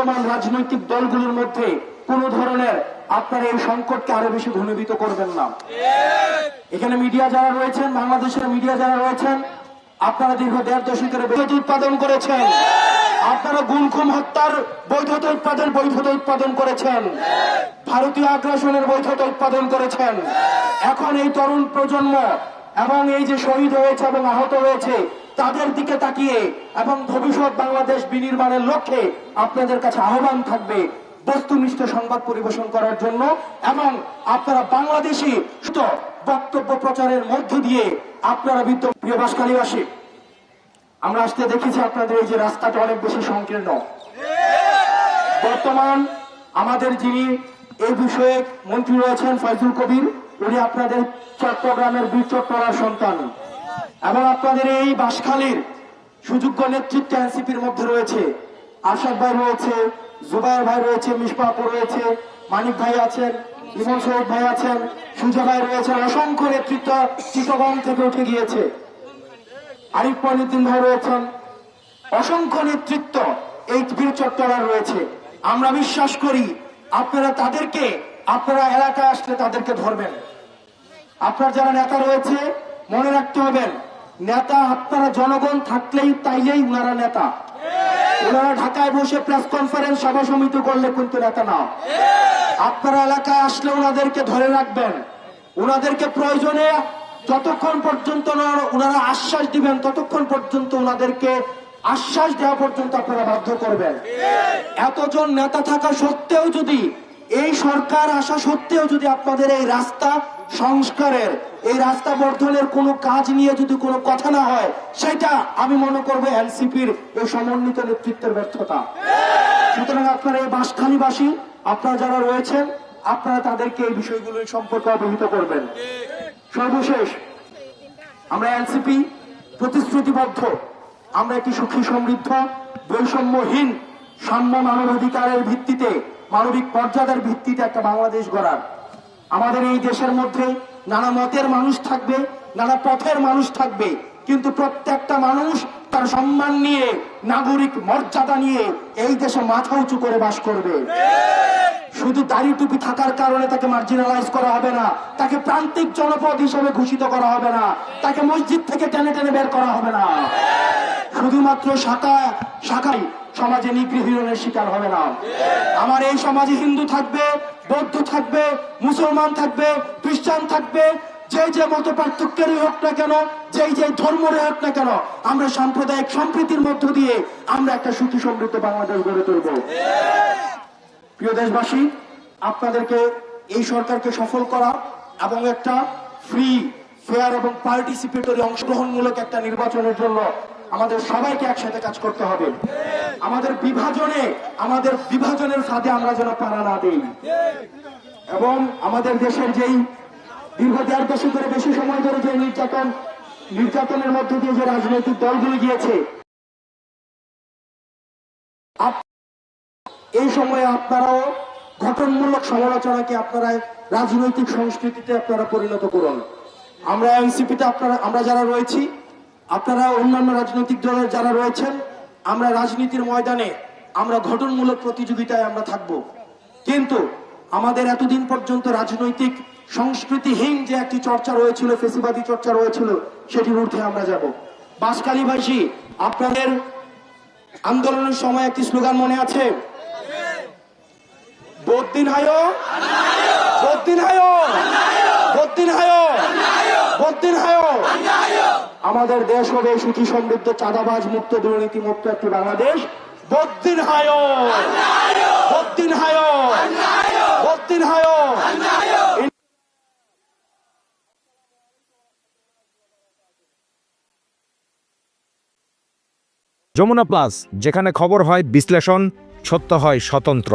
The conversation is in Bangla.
বিদ্যমান রাজনৈতিক দলগুলোর মধ্যে কোনো ধরনের আপনারা এই সংকটকে আরও বেশি ঘনীভূত করবেন না। এখানে মিডিয়া যারা রয়েছেন, বাংলাদেশের মিডিয়া যারা রয়েছেন, আপনারা দীর্ঘ দেড় দশকের বৈধতা উৎপাদন করেছেন। আপনারা গুলখুম হত্যার বৈধতা উৎপাদন বৈধতা উৎপাদন করেছেন। ভারতীয় আগ্রাসনের বৈধতা উৎপাদন করেছেন। এখন এই তরুণ প্রজন্ম এবং এই যে শহীদ হয়েছে এবং আহত হয়েছে তাদের দিকে তাকিয়ে এবং ভবিষ্যৎ বাংলাদেশ বিনির্মাণের লক্ষ্যে আপনাদের কাছে আহ্বান থাকবে বস্তুনিষ্ঠ সংবাদ পরিবেশন করার জন্য এবং আপনারা বাংলাদেশি বক্তব্য প্রচারের মধ্য দিয়ে আপনারা বিদ্য প্রিয় আমরা আসতে দেখেছি আপনাদের এই যে রাস্তাটা অনেক বেশি সংকীর্ণ। বর্তমান আমাদের যিনি এই বিষয়ে মন্ত্রী রয়েছেন ফয়জুল কবির, উনি আপনাদের চট্টগ্রামের বীর চট্টগ্রাম সন্তান। এবং আপনাদের এই বাসখালীর সুযোগ্য নেতৃত্ব এনসিপির মধ্যে রয়েছে আশাদ ভাই রয়েছে, জুবাইর ভাই রয়েছে মিসবাপুর রয়েছে, মানিক ভাই আছেন ইমন সৈয়দ ভাই আছেন, সুজা ভাই রয়েছেন, অসংখ্য নেতৃত্ব চিটগং থেকে উঠে গিয়েছে। আরিফ মহিউদ্দিন ভাই রয়েছেন, অসংখ্য নেতৃত্ব এই বীর চট্টগ্রাম রয়েছে। আমরা বিশ্বাস করি আপনারা তাদেরকে, আপনারা এলাকায় আসলে তাদেরকে ধরবেন। আপনার যারা নেতা রয়েছে, মনে রাখতে হবেন নেতা আপনারা জনগণ থাকলেই তাইলেই উনারা নেতা। ওনারা ঢাকায় বসে প্রেস কনফারেন্স সভা সমিতি করলে কিন্তু নেতা না। আপনারা এলাকায় আসলে ওনাদেরকে ধরে রাখবেন। ওনাদেরকে প্রয়োজনে যতক্ষণ পর্যন্ত ওনারা আশ্বাস দিবেন ততক্ষণ পর্যন্ত ওনাদেরকে আশ্বাস দেওয়া পর্যন্ত আপনারা বাধ্য করবেন। এতজন নেতা থাকা সত্ত্বেও যদি এই সরকার আসা সত্ত্বেও যদি আপনাদের এই রাস্তা সংস্কারের এই রাস্তা বর্ধনের কোনো কাজ নিয়ে যদি কোনো কথা না হয়, সেটা আমি মনে করব এনসিপির এই সমন্বিত নেতৃত্বের ব্যর্থতা। সুতরাং আপনারা এই বাসখালীবাসী আপনারা যারা রয়েছেন, আপনারা তাদেরকে এই বিষয়গুলো সম্পর্কে অবহিত করবেন। সর্বশেষ, আমরা এনসিপি প্রতিশ্রুতিবদ্ধ। আমরা একটি সুখী সমৃদ্ধ, বৈষম্যহীন সাম্য মানবাধিকারের ভিত্তিতে, মানবিক মর্যাদার ভিত্তিতে একটা বাংলাদেশ গড়ার। আমাদের এই দেশের মধ্যে নানা মতের মানুষ থাকবে, নানা পথের মানুষ থাকবে, কিন্তু প্রত্যেকটা মানুষ তার সম্মান নিয়ে, নাগরিক মর্যাদা নিয়ে এই দেশে মাথা উঁচু করে বাস করবে। শুধু দাড়ি টুপি থাকার কারণে তাকে মার্জিনালাইজ করা হবে না, তাকে প্রান্তিক জনপদ হিসেবে ঘোষিত করা হবে না, তাকে মসজিদ থেকে টেনে টেনে বের করা হবে না। শুধুমাত্র শাখা শাখাই সমাজে নিগৃহীনের শিকার হবে না। আমার এই সমাজে হিন্দু থাকবে, বৌদ্ধ থাকবে, মুসলমান থাকবে, খ্রিস্টান থাকবে, যে যে মত পার্থক্যেরই হোক না কেন, যেই যে ধর্মের হোক না কেন, আমরা সাম্প্রদায়িক সম্প্রীতির মধ্য দিয়ে আমরা একটা সুখী সমৃদ্ধ বাংলাদেশ গড়ে তুলব। প্রিয় দেশবাসী, আপনাদেরকে এই সরকারকে সফল করা এবং একটা ফ্রি ফেয়ার এবং পার্টিসিপেটরি অংশগ্রহণমূলক একটা নির্বাচনের জন্য আমাদের সবাইকে একসাথে কাজ করতে হবে। আমাদের বিভাজনে, আমাদের বিভাজনের ফাঁদে আমরা যেন পাড়া না দিই। এবং আমাদের দেশের যেই দীর্ঘ দেড় দশক ধরে বেশি সময় ধরে যে নির্যাতন, নির্যাতনের মধ্য দিয়ে যে রাজনৈতিক দলগুলি গিয়েছে এই সময়ে আপনারাও গঠনমূলক সমালোচনাকে আপনারা রাজনৈতিক সংস্কৃতিতে আপনারা পরিণত করুন। আমরা এনসিপিতে আপনারা আমরা যারা রয়েছি আপনারা অন্যান্য রাজনৈতিক দলের যারা রয়েছেন, আমরা রাজনীতির ময়দানে আমরা গঠনমূলক প্রতিযোগিতায় আমরা থাকব। কিন্তু আমাদের এতদিন পর্যন্ত রাজনৈতিক, সংস্কৃতিহীন যে একটি চর্চা রয়েছিল, ফেসিবাদী চর্চা রয়েছিল, সেটির ঊর্ধ্বে আমরা যাব। বাসকালীবাসী আপনাদের আন্দোলনের সময় একটি স্লোগান মনে আছে? বদ্দিন হায়ো। বদ্দিন হায়ো। বদ্দিন হায়ো। বদ্দিন হায়ো। আমাদের দেশ হবে সুখী সমৃদ্ধ, চাঁদাবাজ মুক্ত, দুর্নীতি মুক্ত একটি বাংলাদেশ। বদ্দিন হায়ো! বদ্দিন হায়ো! হায়ো! যমুনা প্লাস, যেখানে খবর হয় বিশ্লেষণ, সত্য হয় স্বতন্ত্র।